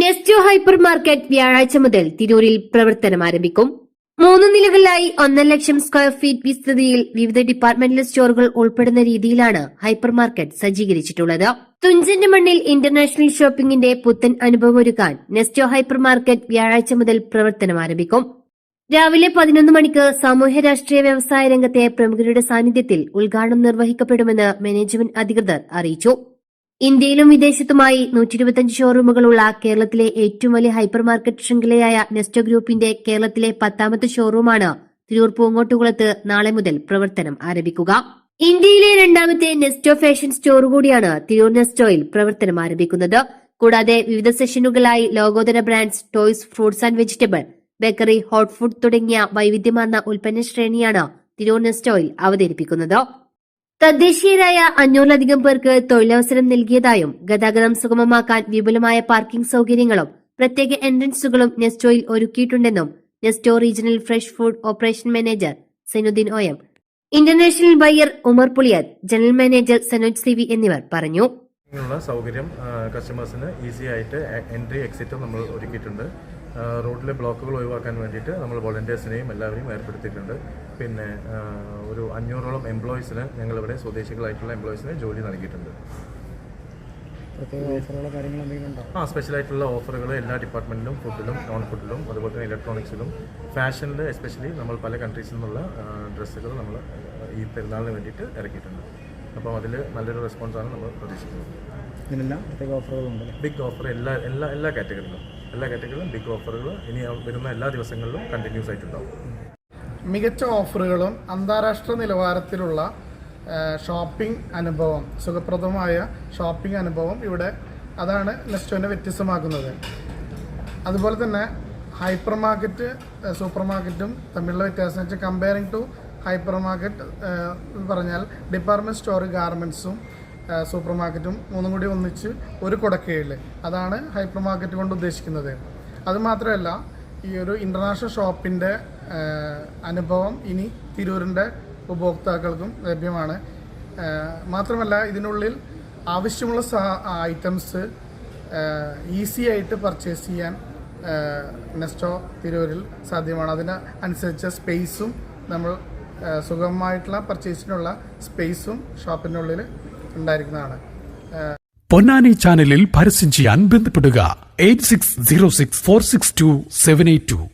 Nesto hyper market വ്യാഴാഴ്ച മുതൽ തിരൂരിൽ പ്രവർത്തനം ആരംഭിക്കും. മൂന്ന് നിലകളിലായി ഒന്നര ലക്ഷം സ്ക്വയർ ഫീറ്റ് വിസ്തൃതിയിൽ വിവിധ ഡിപ്പാർട്ട്മെന്റൽ സ്റ്റോറുകൾ ഉൾപ്പെടുന്ന രീതിയിലാണ് ഹൈപ്പർ മാർക്കറ്റ് സജ്ജീകരിച്ചിട്ടുള്ളത്. തുഞ്ചന്റെ മണ്ണിൽ ഇന്റർനാഷണൽ ഷോപ്പിംഗിന്റെ പുത്തൻ അനുഭവം ഒരുക്കാൻ നെസ്റ്റോ ഹൈപ്പർ മാർക്കറ്റ് വ്യാഴാഴ്ച മുതൽ പ്രവർത്തനം ആരംഭിക്കും. രാവിലെ പതിനൊന്ന് മണിക്ക് സാമൂഹ്യ രാഷ്ട്രീയ വ്യവസായ രംഗത്തെ പ്രമുഖരുടെ സാന്നിധ്യത്തിൽ ഉദ്ഘാടനം നിർവഹിക്കപ്പെടുമെന്ന് മാനേജ്മെന്റ് അധികൃതർ അറിയിച്ചു. ഇന്ത്യയിലും വിദേശത്തുമായി നൂറ്റി ഇരുപത്തിയഞ്ച് ഷോറൂമുകളുള്ള കേരളത്തിലെ ഏറ്റവും വലിയ ഹൈപ്പർ മാർക്കറ്റ് ശൃംഖലയായ നെസ്റ്റോ ഗ്രൂപ്പിന്റെ കേരളത്തിലെ പത്താമത്തെ ഷോറൂമാണ്. തിരൂർ പൂങ്ങോട്ടുകുളത്ത് നാളെ മുതൽ പ്രവർത്തനം ആരംഭിക്കുക. ഇന്ത്യയിലെ രണ്ടാമത്തെ നെസ്റ്റോ ഫാഷൻ സ്റ്റോർ കൂടിയാണ് തിരൂർ നെസ്റ്റോയിൽ പ്രവർത്തനം ആരംഭിക്കുന്നത്. കൂടാതെ വിവിധ സെഷനുകളായി ലോകോത്തര brands toys fruits and vegetable bakery hot food തുടങ്ങിയ വൈവിധ്യമാർന്ന ഉൽപ്പന്ന ശ്രേണിയാണ് തിരൂർ നെസ്റ്റോയിൽ അവതരിപ്പിക്കുന്നത്. തദ്ദേശീയരായ അഞ്ഞൂറിലധികം പേർക്ക് തൊഴിലവസരം നൽകിയതായും ഗതാഗതം സുഗമമാക്കാൻ വിപുലമായ പാർക്കിംഗ് സൗകര്യങ്ങളും പ്രത്യേക എൻട്രൻസുകളും നെസ്റ്റോയിൽ ഒരുക്കിയിട്ടുണ്ടെന്നും Nesto regional fresh food operation manager Sainuddin Oyam international buyer Umar Puliyath general manager Sanoj C V എന്നിവർ പറഞ്ഞു. സൗകര്യം കസ്റ്റമേഴ്സിന് ഈസി ആയിട്ട് എൻട്രി എക്സിറ്റ് നമ്മൾ ഒരുക്കിയിട്ടുണ്ട്. റോഡിലെ ബ്ലോക്കുകൾ ഒഴിവാക്കാൻ വേണ്ടിയിട്ട് നമ്മൾ വോളണ്ടിയേഴ്സിനെയും എല്ലാവരെയും ഏർപ്പെടുത്തിയിട്ടുണ്ട്. പിന്നെ ഒരു അഞ്ഞൂറോളം എംപ്ലോയീസിന് ഞങ്ങളിവിടെ സ്വദേശികളായിട്ടുള്ള എംപ്ലോയീസിന് ജോലി നൽകിയിട്ടുണ്ട്. ആ സ്പെഷ്യലായിട്ടുള്ള ഓഫറുകൾ എല്ലാ ഡിപ്പാർട്ട്മെന്റിലും ഫുഡിലും നോൺ ഫുഡിലും അതുപോലെ തന്നെ ഇലക്ട്രോണിക്സിലും ഫാഷനിൽ എസ്പെഷ്യലി നമ്മൾ പല കൺട്രീസിൽ നിന്നുള്ള ഡ്രസ്സുകൾ നമ്മൾ ഈ പെരുന്നാളിന് വേണ്ടിയിട്ട് ഇറക്കിയിട്ടുണ്ട്. അപ്പോൾ അതിൽ നല്ലൊരു റെസ്പോൺസാണ് നമ്മൾ പ്രതീക്ഷിക്കുന്നത്. ബിഗ് ഓഫർ എല്ലാ എല്ലാ എല്ലാ കാറ്റഗറിയിലും എല്ലാ കാറ്റഗറിയിലും ബിഗ് ഓഫറുകൾ ഇനി വരുന്ന എല്ലാ ദിവസങ്ങളിലും കണ്ടിന്യൂസ് ആയിട്ടുണ്ടാവും. മികച്ച ഓഫറുകളും അന്താരാഷ്ട്ര നിലവാരത്തിലുള്ള ഷോപ്പിംഗ് അനുഭവം സുഖപ്രദമായ ഷോപ്പിംഗ് അനുഭവം ഇവിടെ അതാണ് നെസ്റ്റോനെ വ്യത്യസ്തമാക്കുന്നത്. അതുപോലെ തന്നെ ഹൈപ്പർ മാർക്കറ്റ് സൂപ്പർ മാർക്കറ്റും തമ്മിലുള്ള വ്യത്യാസം വെച്ചാൽ കമ്പയറിംഗ് ടു ഹൈപ്പർ മാർക്കറ്റ് പറഞ്ഞാൽ ഡിപ്പാർട്ട്മെന്റ് സ്റ്റോർ ഗാർമെന്റ്സും സൂപ്പർ മാർക്കറ്റും മൂന്നും കൂടി ഒന്നിച്ച് ഒരു കുടക്കീഴിൽ അതാണ് ഹൈപ്പർ മാർക്കറ്റ് കൊണ്ട് ഉദ്ദേശിക്കുന്നത്. അതുമാത്രമല്ല ഈ ഒരു ഇന്റർനാഷണൽ ഷോപ്പിന്റെ അനുഭവം ഇനി തിരൂരിന്റെ ഉപഭോക്താക്കൾക്കും ലഭ്യമാണ്. മാത്രമല്ല ഇതിനുള്ളിൽ ആവശ്യമുള്ള ഐറ്റംസ് ഈസി ആയിട്ട് പർച്ചേസ് ചെയ്യാൻ നെസ്റ്റോ തിരൂരിൽ സാധ്യമാണ്. അതിന് അനുസരിച്ച സ്പേസും നമ്മൾ സുഗമമായിട്ടുള്ള പർച്ചേസിനുള്ള സ്പേസും ഷോപ്പിന്റെ ഉള്ളിൽ ഉണ്ടായിരിക്കുന്നതാണ്. പൊന്നാനി ചാനലിൽ പരസ്യം ചെയ്യാൻ ബന്ധപ്പെടുക. Eight six zero six four six two seven eight two.